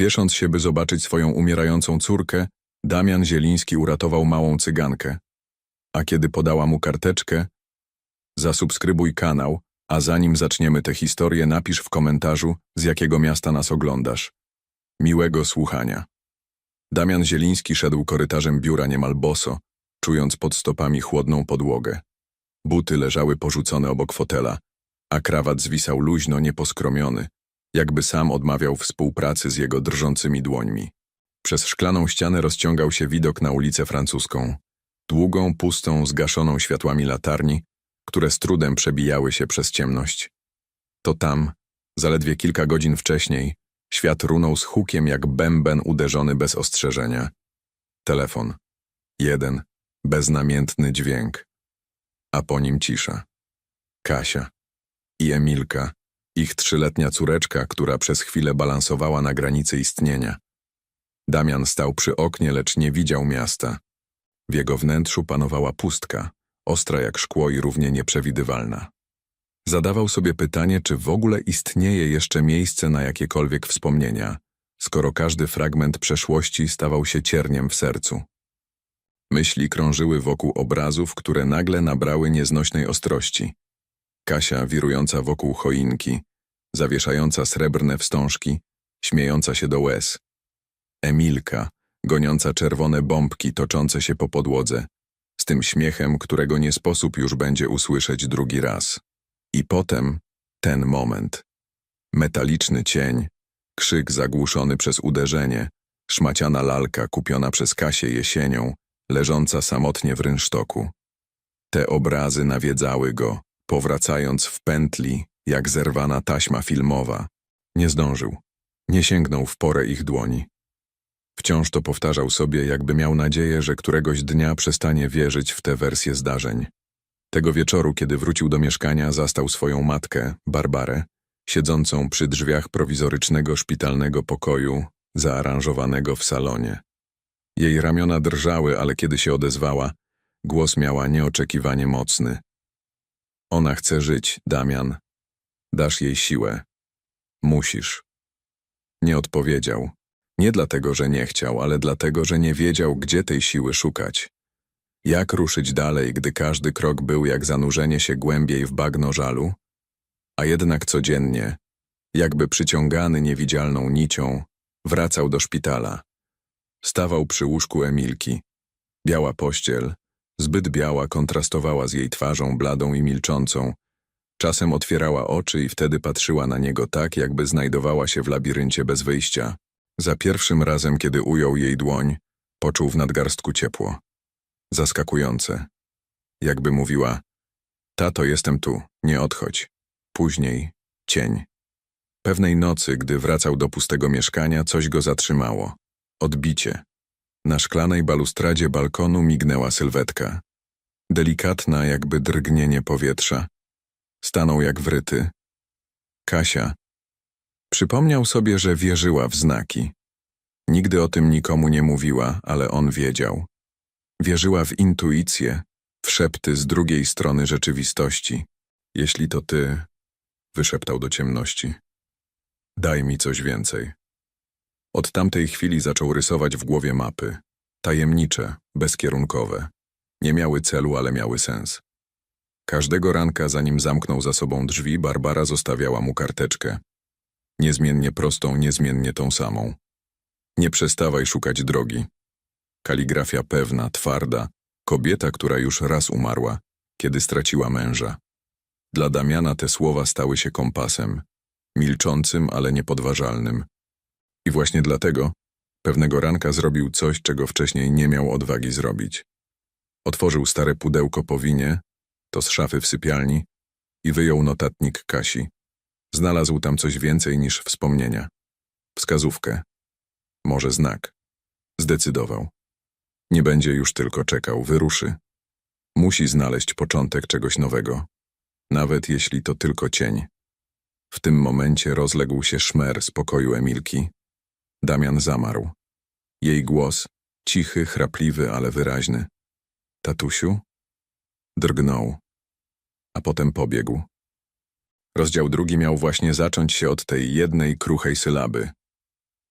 Spiesząc się, by zobaczyć swoją umierającą córkę, Damian Zieliński uratował małą cygankę. A kiedy podała mu karteczkę, zasubskrybuj kanał, a zanim zaczniemy tę historię, napisz w komentarzu, z jakiego miasta nas oglądasz. Miłego słuchania. Damian Zieliński szedł korytarzem biura niemal boso, czując pod stopami chłodną podłogę. Buty leżały porzucone obok fotela, a krawat zwisał luźno, nieposkromiony, jakby sam odmawiał współpracy z jego drżącymi dłońmi. Przez szklaną ścianę rozciągał się widok na ulicę francuską. Długą, pustą, zgaszoną światłami latarni, które z trudem przebijały się przez ciemność. To tam, zaledwie kilka godzin wcześniej, świat runął z hukiem jak bęben uderzony bez ostrzeżenia. Telefon. Jeden, beznamiętny dźwięk. A po nim cisza. Kasia. I Emilka, ich trzyletnia córeczka, która przez chwilę balansowała na granicy istnienia. Damian stał przy oknie, lecz nie widział miasta. W jego wnętrzu panowała pustka, ostra jak szkło i równie nieprzewidywalna. Zadawał sobie pytanie, czy w ogóle istnieje jeszcze miejsce na jakiekolwiek wspomnienia, skoro każdy fragment przeszłości stawał się cierniem w sercu. Myśli krążyły wokół obrazów, które nagle nabrały nieznośnej ostrości. Kasia wirująca wokół choinki, zawieszająca srebrne wstążki, śmiejąca się do łez. Emilka, goniąca czerwone bombki toczące się po podłodze, z tym śmiechem, którego nie sposób już będzie usłyszeć drugi raz. I potem ten moment. Metaliczny cień, krzyk zagłuszony przez uderzenie, szmaciana lalka kupiona przez Kasię jesienią, leżąca samotnie w rynsztoku. Te obrazy nawiedzały go, powracając w pętli, jak zerwana taśma filmowa. Nie zdążył. Nie sięgnął w porę ich dłoni. Wciąż to powtarzał sobie, jakby miał nadzieję, że któregoś dnia przestanie wierzyć w tę wersję zdarzeń. Tego wieczoru, kiedy wrócił do mieszkania, zastał swoją matkę, Barbarę, siedzącą przy drzwiach prowizorycznego szpitalnego pokoju, zaaranżowanego w salonie. Jej ramiona drżały, ale kiedy się odezwała, głos miała nieoczekiwanie mocny. Ona chce żyć, Damian. Dasz jej siłę. Musisz. Nie odpowiedział. Nie dlatego, że nie chciał, ale dlatego, że nie wiedział, gdzie tej siły szukać. Jak ruszyć dalej, gdy każdy krok był jak zanurzenie się głębiej w bagno żalu? A jednak codziennie, jakby przyciągany niewidzialną nicią, wracał do szpitala. Stawał przy łóżku Emilki. Biała pościel, zbyt biała, kontrastowała z jej twarzą bladą i milczącą. Czasem otwierała oczy i wtedy patrzyła na niego tak, jakby znajdowała się w labiryncie bez wyjścia. Za pierwszym razem, kiedy ujął jej dłoń, poczuł w nadgarstku ciepło. Zaskakujące. Jakby mówiła, tato, jestem tu, nie odchodź. Później cień. Pewnej nocy, gdy wracał do pustego mieszkania, coś go zatrzymało. Odbicie. Na szklanej balustradzie balkonu mignęła sylwetka. Delikatna, jakby drgnienie powietrza. Stanął jak wryty. Kasia. Przypomniał sobie, że wierzyła w znaki. Nigdy o tym nikomu nie mówiła, ale on wiedział. Wierzyła w intuicję, w szepty z drugiej strony rzeczywistości. Jeśli to ty, wyszeptał do ciemności. Daj mi coś więcej. Od tamtej chwili zaczął rysować w głowie mapy. Tajemnicze, bezkierunkowe. Nie miały celu, ale miały sens. Każdego ranka, zanim zamknął za sobą drzwi, Barbara zostawiała mu karteczkę. Niezmiennie prostą, niezmiennie tą samą. Nie przestawaj szukać drogi. Kaligrafia pewna, twarda, kobieta, która już raz umarła, kiedy straciła męża. Dla Damiana te słowa stały się kompasem, milczącym, ale niepodważalnym. I właśnie dlatego pewnego ranka zrobił coś, czego wcześniej nie miał odwagi zrobić. Otworzył stare pudełko po winie, to z szafy w sypialni, i wyjął notatnik Kasi. Znalazł tam coś więcej niż wspomnienia. Wskazówkę. Może znak. Zdecydował. Nie będzie już tylko czekał, wyruszy. Musi znaleźć początek czegoś nowego, nawet jeśli to tylko cień. W tym momencie rozległ się szmer z pokoju Emilki. Damian zamarł. Jej głos, cichy, chrapliwy, ale wyraźny. Tatusiu? Drgnął, a potem pobiegł. Rozdział drugi miał właśnie zacząć się od tej jednej kruchej sylaby.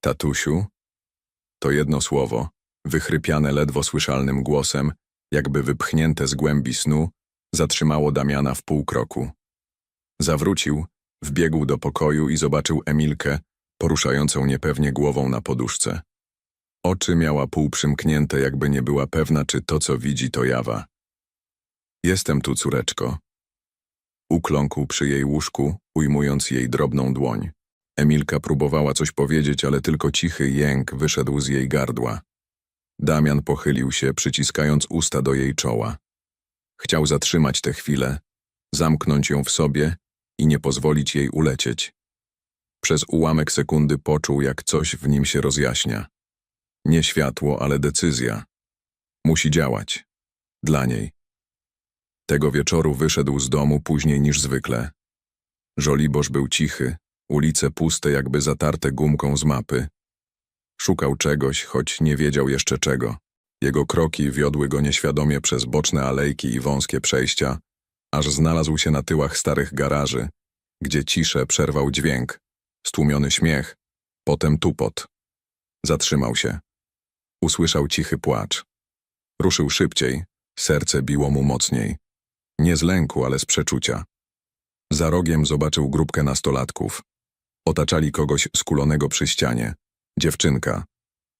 Tatusiu? To jedno słowo, wychrypiane ledwo słyszalnym głosem, jakby wypchnięte z głębi snu, zatrzymało Damiana w pół kroku. Zawrócił, wbiegł do pokoju i zobaczył Emilkę, poruszającą niepewnie głową na poduszce. Oczy miała półprzymknięte, jakby nie była pewna, czy to, co widzi, to jawa. Jestem tu, córeczko. Ukląkł przy jej łóżku, ujmując jej drobną dłoń. Emilka próbowała coś powiedzieć, ale tylko cichy jęk wyszedł z jej gardła. Damian pochylił się, przyciskając usta do jej czoła. Chciał zatrzymać tę chwilę, zamknąć ją w sobie i nie pozwolić jej ulecieć. Przez ułamek sekundy poczuł, jak coś w nim się rozjaśnia. Nie światło, ale decyzja. Musi działać. Dla niej. Tego wieczoru wyszedł z domu później niż zwykle. Żoliborz był cichy, ulice puste jakby zatarte gumką z mapy. Szukał czegoś, choć nie wiedział jeszcze czego. Jego kroki wiodły go nieświadomie przez boczne alejki i wąskie przejścia, aż znalazł się na tyłach starych garaży, gdzie ciszę przerwał dźwięk, stłumiony śmiech, potem tupot. Zatrzymał się. Usłyszał cichy płacz. Ruszył szybciej, serce biło mu mocniej. Nie z lęku, ale z przeczucia. Za rogiem zobaczył grupkę nastolatków. Otaczali kogoś skulonego przy ścianie. Dziewczynka.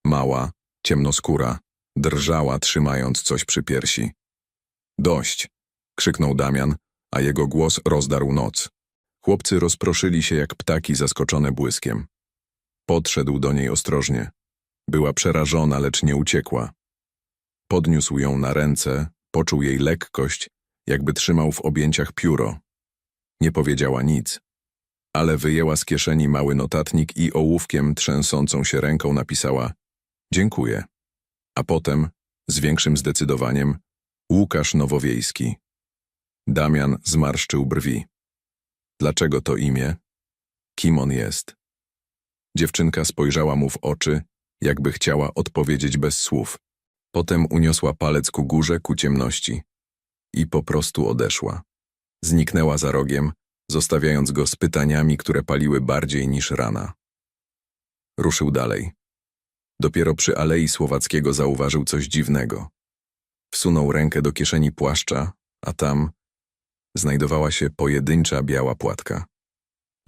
Mała, ciemnoskóra, drżała, trzymając coś przy piersi. Dość! krzyknął Damian, a jego głos rozdarł noc. Chłopcy rozproszyli się jak ptaki zaskoczone błyskiem. Podszedł do niej ostrożnie. Była przerażona, lecz nie uciekła. Podniósł ją na ręce, poczuł jej lekkość, jakby trzymał w objęciach pióro. Nie powiedziała nic, ale wyjęła z kieszeni mały notatnik i ołówkiem trzęsącą się ręką napisała Dziękuję. A potem, z większym zdecydowaniem, Łukasz Nowowiejski. Damian zmarszczył brwi. Dlaczego to imię? Kim on jest? Dziewczynka spojrzała mu w oczy, jakby chciała odpowiedzieć bez słów. Potem uniosła palec ku górze, ku ciemności. I po prostu odeszła. Zniknęła za rogiem, zostawiając go z pytaniami, które paliły bardziej niż rana. Ruszył dalej. Dopiero przy Alei Słowackiego zauważył coś dziwnego. Wsunął rękę do kieszeni płaszcza, a tam znajdowała się pojedyncza biała płatka.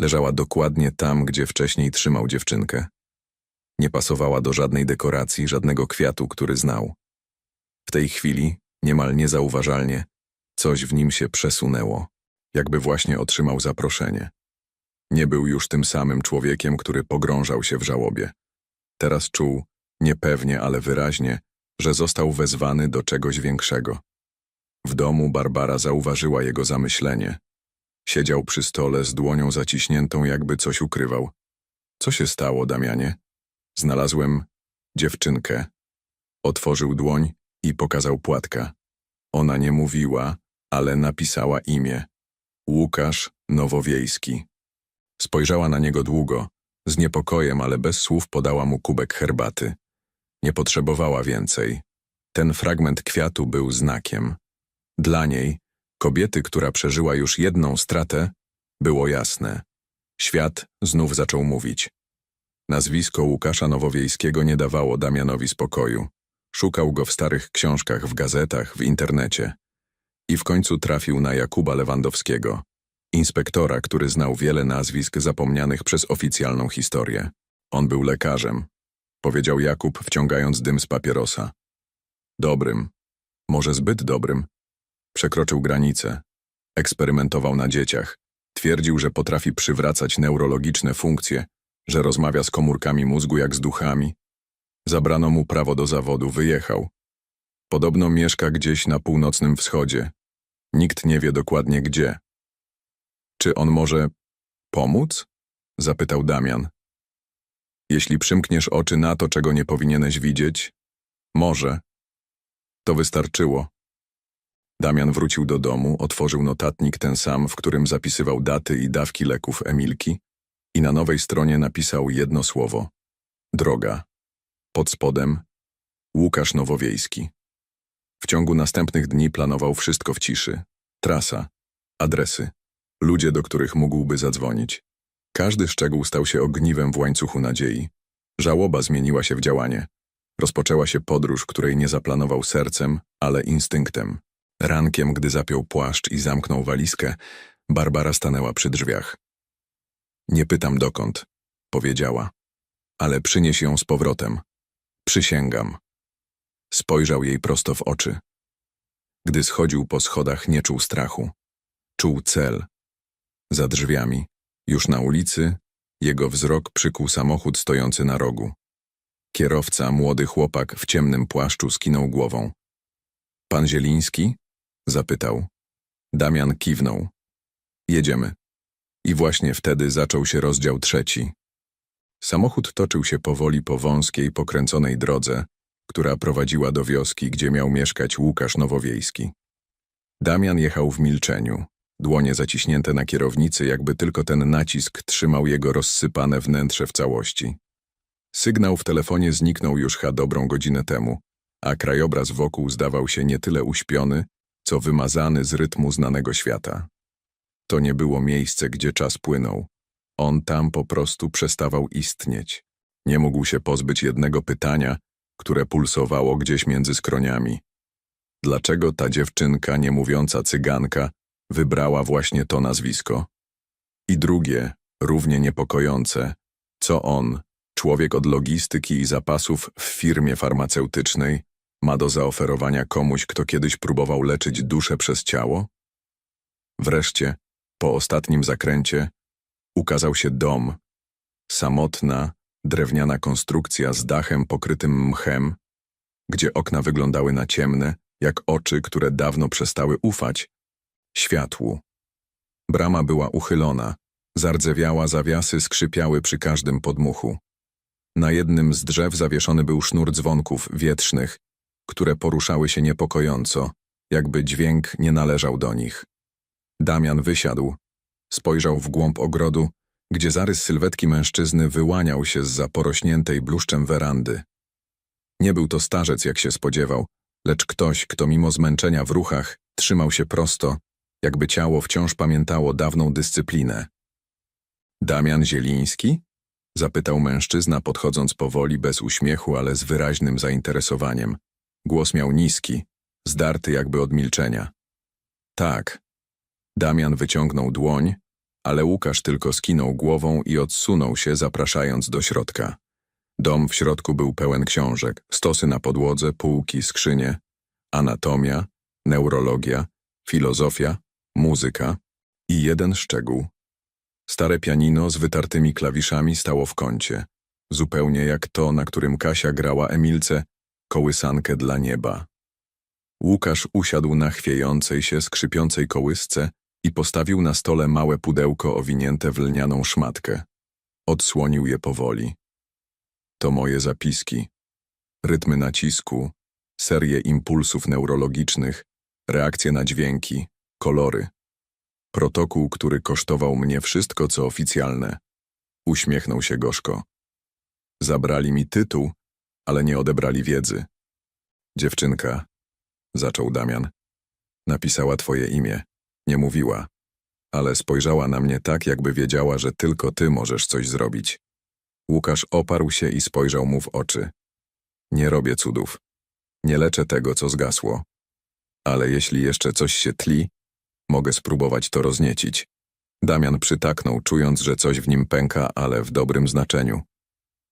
Leżała dokładnie tam, gdzie wcześniej trzymał dziewczynkę. Nie pasowała do żadnej dekoracji, żadnego kwiatu, który znał. W tej chwili, niemal niezauważalnie, coś w nim się przesunęło, jakby właśnie otrzymał zaproszenie. Nie był już tym samym człowiekiem, który pogrążał się w żałobie. Teraz czuł, niepewnie, ale wyraźnie, że został wezwany do czegoś większego. W domu Barbara zauważyła jego zamyślenie. Siedział przy stole z dłonią zaciśniętą, jakby coś ukrywał. Co się stało, Damianie? Znalazłem dziewczynkę. Otworzył dłoń i pokazał płatka. Ona nie mówiła, ale napisała imię. Łukasz Nowowiejski. Spojrzała na niego długo, z niepokojem, ale bez słów podała mu kubek herbaty. Nie potrzebowała więcej. Ten fragment kwiatu był znakiem. Dla niej, kobiety, która przeżyła już jedną stratę, było jasne. Świat znów zaczął mówić. Nazwisko Łukasza Nowowiejskiego nie dawało Damianowi spokoju. Szukał go w starych książkach, w gazetach, w internecie. I w końcu trafił na Jakuba Lewandowskiego, inspektora, który znał wiele nazwisk zapomnianych przez oficjalną historię. On był lekarzem, powiedział Jakub, wciągając dym z papierosa. Dobrym, może zbyt dobrym. Przekroczył granicę. Eksperymentował na dzieciach. Twierdził, że potrafi przywracać neurologiczne funkcje, że rozmawia z komórkami mózgu jak z duchami. Zabrano mu prawo do zawodu, wyjechał. Podobno mieszka gdzieś na północnym wschodzie. Nikt nie wie dokładnie gdzie. Czy on może pomóc? Zapytał Damian. Jeśli przymkniesz oczy na to, czego nie powinieneś widzieć, może. To wystarczyło. Damian wrócił do domu, otworzył notatnik ten sam, w którym zapisywał daty i dawki leków Emilki i na nowej stronie napisał jedno słowo. Droga. Pod spodem Łukasz Nowowiejski. W ciągu następnych dni planował wszystko w ciszy. Trasa, adresy, ludzie, do których mógłby zadzwonić. Każdy szczegół stał się ogniwem w łańcuchu nadziei. Żałoba zmieniła się w działanie. Rozpoczęła się podróż, której nie zaplanował sercem, ale instynktem. Rankiem, gdy zapiął płaszcz i zamknął walizkę, Barbara stanęła przy drzwiach. Nie pytam dokąd, powiedziała, ale przynieś ją z powrotem. Przysięgam. Spojrzał jej prosto w oczy. Gdy schodził po schodach, nie czuł strachu. Czuł cel. Za drzwiami, już na ulicy, jego wzrok przykuł samochód stojący na rogu. Kierowca, młody chłopak w ciemnym płaszczu skinął głową. Pan Zieliński? zapytał. Damian kiwnął. Jedziemy. I właśnie wtedy zaczął się rozdział trzeci. Samochód toczył się powoli po wąskiej, pokręconej drodze, która prowadziła do wioski, gdzie miał mieszkać Łukasz Nowowiejski. Damian jechał w milczeniu, dłonie zaciśnięte na kierownicy, jakby tylko ten nacisk trzymał jego rozsypane wnętrze w całości. Sygnał w telefonie zniknął już ha dobrą godzinę temu, a krajobraz wokół zdawał się nie tyle uśpiony, co wymazany z rytmu znanego świata. To nie było miejsce, gdzie czas płynął. On tam po prostu przestawał istnieć. Nie mógł się pozbyć jednego pytania, które pulsowało gdzieś między skroniami. Dlaczego ta dziewczynka, nie mówiąca cyganka, wybrała właśnie to nazwisko? I drugie, równie niepokojące, co on, człowiek od logistyki i zapasów w firmie farmaceutycznej, ma do zaoferowania komuś, kto kiedyś próbował leczyć duszę przez ciało? Wreszcie, po ostatnim zakręcie, ukazał się dom. Samotna, drewniana konstrukcja z dachem pokrytym mchem, gdzie okna wyglądały na ciemne, jak oczy, które dawno przestały ufać światłu. Brama była uchylona, zardzewiała zawiasy skrzypiały przy każdym podmuchu. Na jednym z drzew zawieszony był sznur dzwonków wietrznych, które poruszały się niepokojąco, jakby dźwięk nie należał do nich. Damian wysiadł, spojrzał w głąb ogrodu, gdzie zarys sylwetki mężczyzny wyłaniał się z porośniętej bluszczem werandy. Nie był to starzec, jak się spodziewał, lecz ktoś, kto mimo zmęczenia w ruchach trzymał się prosto, jakby ciało wciąż pamiętało dawną dyscyplinę. Damian Zieliński? Zapytał mężczyzna, podchodząc powoli, bez uśmiechu, ale z wyraźnym zainteresowaniem. Głos miał niski, zdarty jakby od milczenia. Tak. Damian wyciągnął dłoń, ale Łukasz tylko skinął głową i odsunął się, zapraszając do środka. Dom w środku był pełen książek, stosy na podłodze, półki, skrzynie, anatomia, neurologia, filozofia, muzyka i jeden szczegół. Stare pianino z wytartymi klawiszami stało w kącie, zupełnie jak to, na którym Kasia grała Emilce kołysankę dla nieba. Łukasz usiadł na chwiejącej się, skrzypiącej kołysce i postawił na stole małe pudełko owinięte w lnianą szmatkę. Odsłonił je powoli. To moje zapiski. Rytmy nacisku, serie impulsów neurologicznych, reakcje na dźwięki, kolory. Protokół, który kosztował mnie wszystko, co oficjalne. Uśmiechnął się gorzko. Zabrali mi tytuł, ale nie odebrali wiedzy. Dziewczynka, zaczął Damian, napisała twoje imię. Nie mówiła, ale spojrzała na mnie tak, jakby wiedziała, że tylko ty możesz coś zrobić. Łukasz oparł się i spojrzał mu w oczy. Nie robię cudów. Nie leczę tego, co zgasło. Ale jeśli jeszcze coś się tli, mogę spróbować to rozniecić. Damian przytaknął, czując, że coś w nim pęka, ale w dobrym znaczeniu.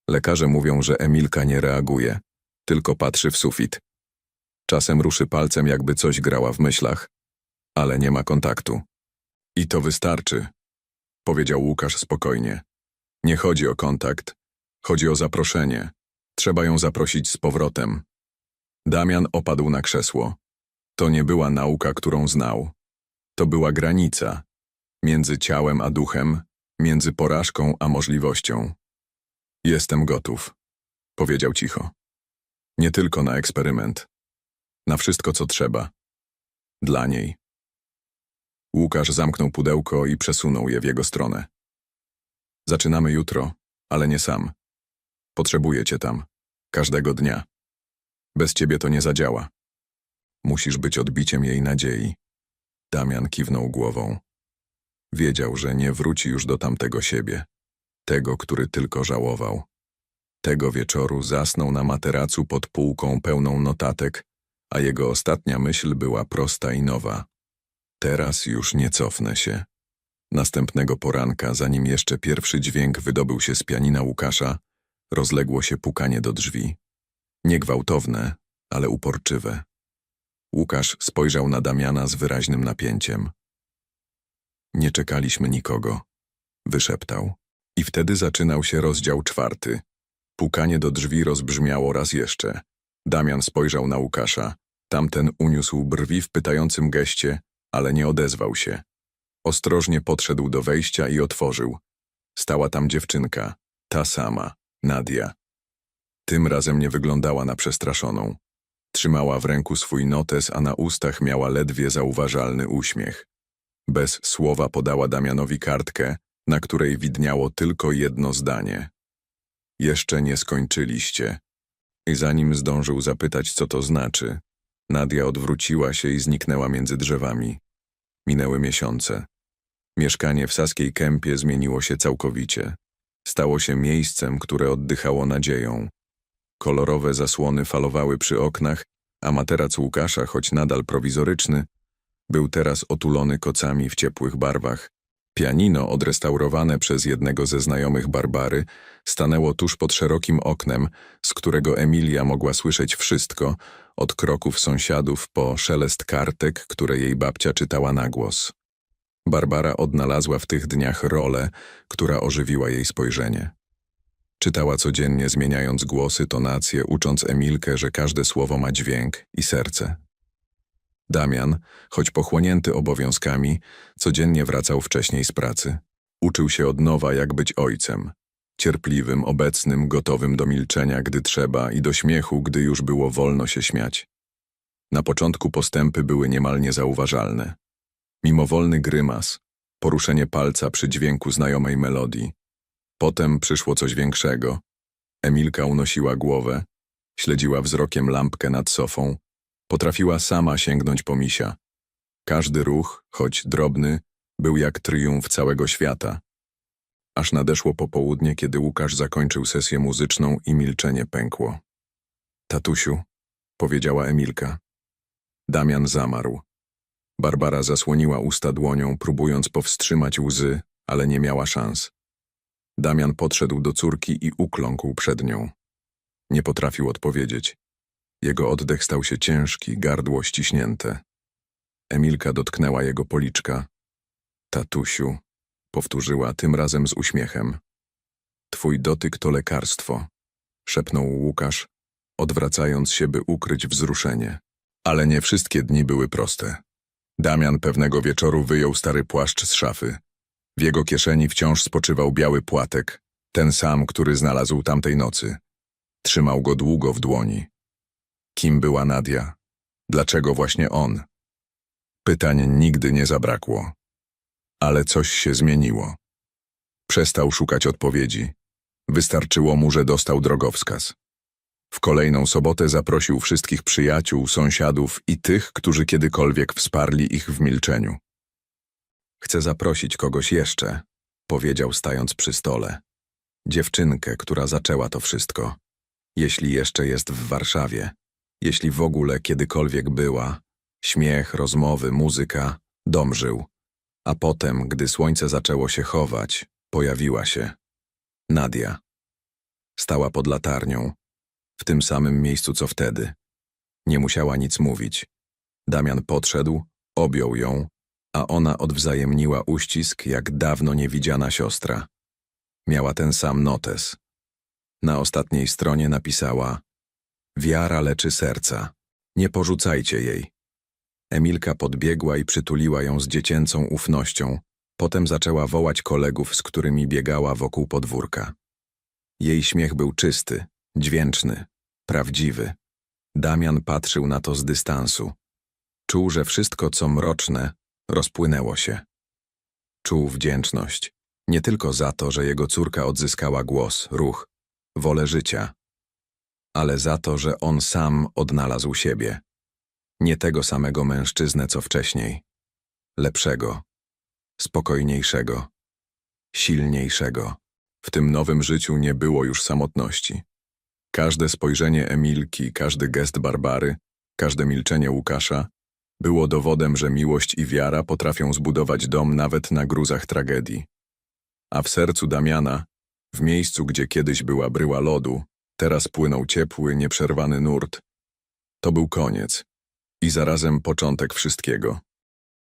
Lekarze mówią, że Emilka nie reaguje, tylko patrzy w sufit. Czasem ruszy palcem, jakby coś grała w myślach, ale nie ma kontaktu. I to wystarczy, powiedział Łukasz spokojnie. Nie chodzi o kontakt, chodzi o zaproszenie. Trzeba ją zaprosić z powrotem. Damian opadł na krzesło. To nie była nauka, którą znał. To była granica między ciałem a duchem, między porażką a możliwością. Jestem gotów, powiedział cicho. Nie tylko na eksperyment. Na wszystko, co trzeba. Dla niej. Łukasz zamknął pudełko i przesunął je w jego stronę. Zaczynamy jutro, ale nie sam. Potrzebuję cię tam. Każdego dnia. Bez ciebie to nie zadziała. Musisz być odbiciem jej nadziei. Damian kiwnął głową. Wiedział, że nie wróci już do tamtego siebie. Tego, który tylko żałował. Tego wieczoru zasnął na materacu pod półką pełną notatek, a jego ostatnia myśl była prosta i nowa. Teraz już nie cofnę się. Następnego poranka, zanim jeszcze pierwszy dźwięk wydobył się z pianina Łukasza, rozległo się pukanie do drzwi. Niegwałtowne, ale uporczywe. Łukasz spojrzał na Damiana z wyraźnym napięciem. Nie czekaliśmy nikogo, wyszeptał. I wtedy zaczynał się rozdział czwarty. Pukanie do drzwi rozbrzmiało raz jeszcze. Damian spojrzał na Łukasza. Tamten uniósł brwi w pytającym geście, ale nie odezwał się. Ostrożnie podszedł do wejścia i otworzył. Stała tam dziewczynka, ta sama, Nadia. Tym razem nie wyglądała na przestraszoną. Trzymała w ręku swój notes, a na ustach miała ledwie zauważalny uśmiech. Bez słowa podała Damianowi kartkę, na której widniało tylko jedno zdanie. Jeszcze nie skończyliście. I zanim zdążył zapytać, co to znaczy, Nadia odwróciła się i zniknęła między drzewami. Minęły miesiące. Mieszkanie w Saskiej Kępie zmieniło się całkowicie. Stało się miejscem, które oddychało nadzieją. Kolorowe zasłony falowały przy oknach, a materac Łukasza, choć nadal prowizoryczny, był teraz otulony kocami w ciepłych barwach. Pianino, odrestaurowane przez jednego ze znajomych Barbary, stanęło tuż pod szerokim oknem, z którego Emilia mogła słyszeć wszystko, od kroków sąsiadów po szelest kartek, które jej babcia czytała na głos. Barbara odnalazła w tych dniach rolę, która ożywiła jej spojrzenie. Czytała codziennie, zmieniając głosy, tonacje, ucząc Emilkę, że każde słowo ma dźwięk i serce. Damian, choć pochłonięty obowiązkami, codziennie wracał wcześniej z pracy. Uczył się od nowa, jak być ojcem. Cierpliwym, obecnym, gotowym do milczenia, gdy trzeba, i do śmiechu, gdy już było wolno się śmiać. Na początku postępy były niemal niezauważalne. Mimowolny grymas, poruszenie palca przy dźwięku znajomej melodii. Potem przyszło coś większego. Emilka unosiła głowę, śledziła wzrokiem lampkę nad sofą, potrafiła sama sięgnąć po misia. Każdy ruch, choć drobny, był jak triumf całego świata. Aż nadeszło popołudnie, kiedy Łukasz zakończył sesję muzyczną i milczenie pękło. Tatusiu, powiedziała Emilka. Damian zamarł. Barbara zasłoniła usta dłonią, próbując powstrzymać łzy, ale nie miała szans. Damian podszedł do córki i ukląkł przed nią. Nie potrafił odpowiedzieć. Jego oddech stał się ciężki, gardło ściśnięte. Emilka dotknęła jego policzka. Tatusiu, powtórzyła tym razem z uśmiechem. Twój dotyk to lekarstwo, szepnął Łukasz, odwracając się, by ukryć wzruszenie. Ale nie wszystkie dni były proste. Damian pewnego wieczoru wyjął stary płaszcz z szafy. W jego kieszeni wciąż spoczywał biały płatek, ten sam, który znalazł tamtej nocy. Trzymał go długo w dłoni. Kim była Nadia? Dlaczego właśnie on? Pytań nigdy nie zabrakło. Ale coś się zmieniło. Przestał szukać odpowiedzi. Wystarczyło mu, że dostał drogowskaz. W kolejną sobotę zaprosił wszystkich przyjaciół, sąsiadów i tych, którzy kiedykolwiek wsparli ich w milczeniu. Chcę zaprosić kogoś jeszcze, powiedział stając przy stole. Dziewczynkę, która zaczęła to wszystko. Jeśli jeszcze jest w Warszawie, jeśli w ogóle kiedykolwiek była, śmiech, rozmowy, muzyka, dom. A potem, gdy słońce zaczęło się chować, pojawiła się. Nadia. Stała pod latarnią, w tym samym miejscu co wtedy. Nie musiała nic mówić. Damian podszedł, objął ją, a ona odwzajemniła uścisk jak dawno niewidziana siostra. Miała ten sam notes. Na ostatniej stronie napisała Wiara leczy serca. Nie porzucajcie jej. Emilka podbiegła i przytuliła ją z dziecięcą ufnością. Potem zaczęła wołać kolegów, z którymi biegała wokół podwórka. Jej śmiech był czysty, dźwięczny, prawdziwy. Damian patrzył na to z dystansu. Czuł, że wszystko, co mroczne, rozpłynęło się. Czuł wdzięczność. Nie tylko za to, że jego córka odzyskała głos, ruch, wolę życia, ale za to, że on sam odnalazł siebie. Nie tego samego mężczyznę, co wcześniej. Lepszego, spokojniejszego, silniejszego. W tym nowym życiu nie było już samotności. Każde spojrzenie Emilki, każdy gest Barbary, każde milczenie Łukasza było dowodem, że miłość i wiara potrafią zbudować dom nawet na gruzach tragedii. A w sercu Damiana, w miejscu, gdzie kiedyś była bryła lodu, teraz płynął ciepły, nieprzerwany nurt. To był koniec i zarazem początek wszystkiego.